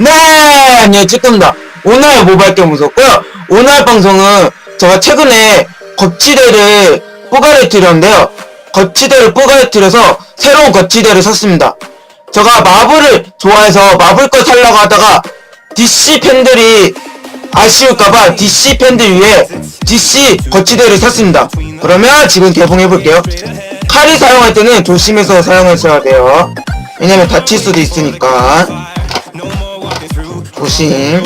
네, 안녕, 찌끔다. 오늘 게임 무섭고요. 오늘 방송은 제가 최근에 거치대를 뿌가리트렸는데요. 거치대를 뿌가리트려서 새로운 거치대를 샀습니다. 제가 마블을 좋아해서 마블 거 살려고 하다가 DC 팬들이 아쉬울까봐 DC 팬들 위해 DC 거치대를 샀습니다. 그러면 지금 개봉해볼게요. 칼이 사용할 때는 조심해서 사용하셔야 돼요. 왜냐면 다칠 수도 있으니까. 조심.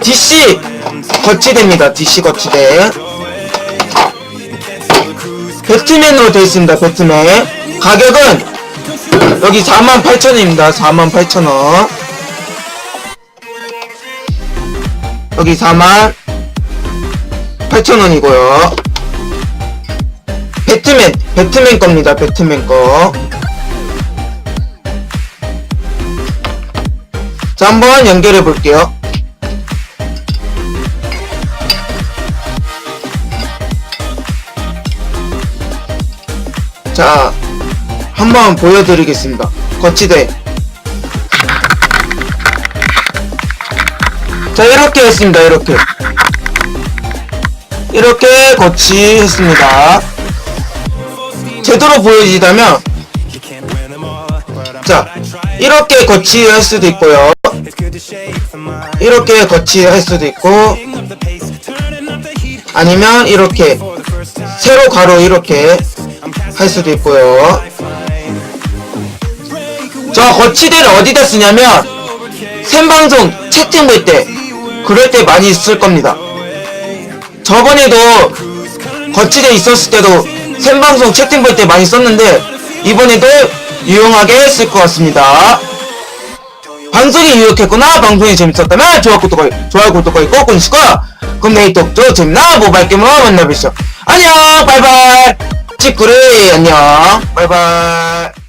DC 거치대입니다. DC 거치대. 배트맨으로 되어 있습니다. 배트맨. 가격은 여기 48,000원입니다. 48,000원. 여기 48,000원이고요. 배트맨, 배트맨 겁니다. 배트맨 거. 자, 한번 연결해 볼게요. 자, 한번 보여드리겠습니다. 거치대. 자, 이렇게 했습니다. 이렇게. 이렇게 거치했습니다. 제대로 보여지다면, 자, 이렇게 거치할 수도 있고요. 이렇게 거치할 수도 있고, 아니면 이렇게 세로 가로 이렇게 할 수도 있고요. 저 거치대를 어디다 쓰냐면 생방송 채팅 볼 때 그럴 때 많이 쓸 겁니다. 저번에도 거치대 있었을 때도 생방송 채팅 볼 때 많이 썼는데 이번에도 유용하게 쓸 것 같습니다. 방송이 유익했구나 방송이 재밌었다면 좋아요 구독하기 좋아요 그럼 내일 또, 또 재밌나? 모바일 게임으로 만나보시죠. 안녕 바이바이. 찌꾸리 안녕. 바이바이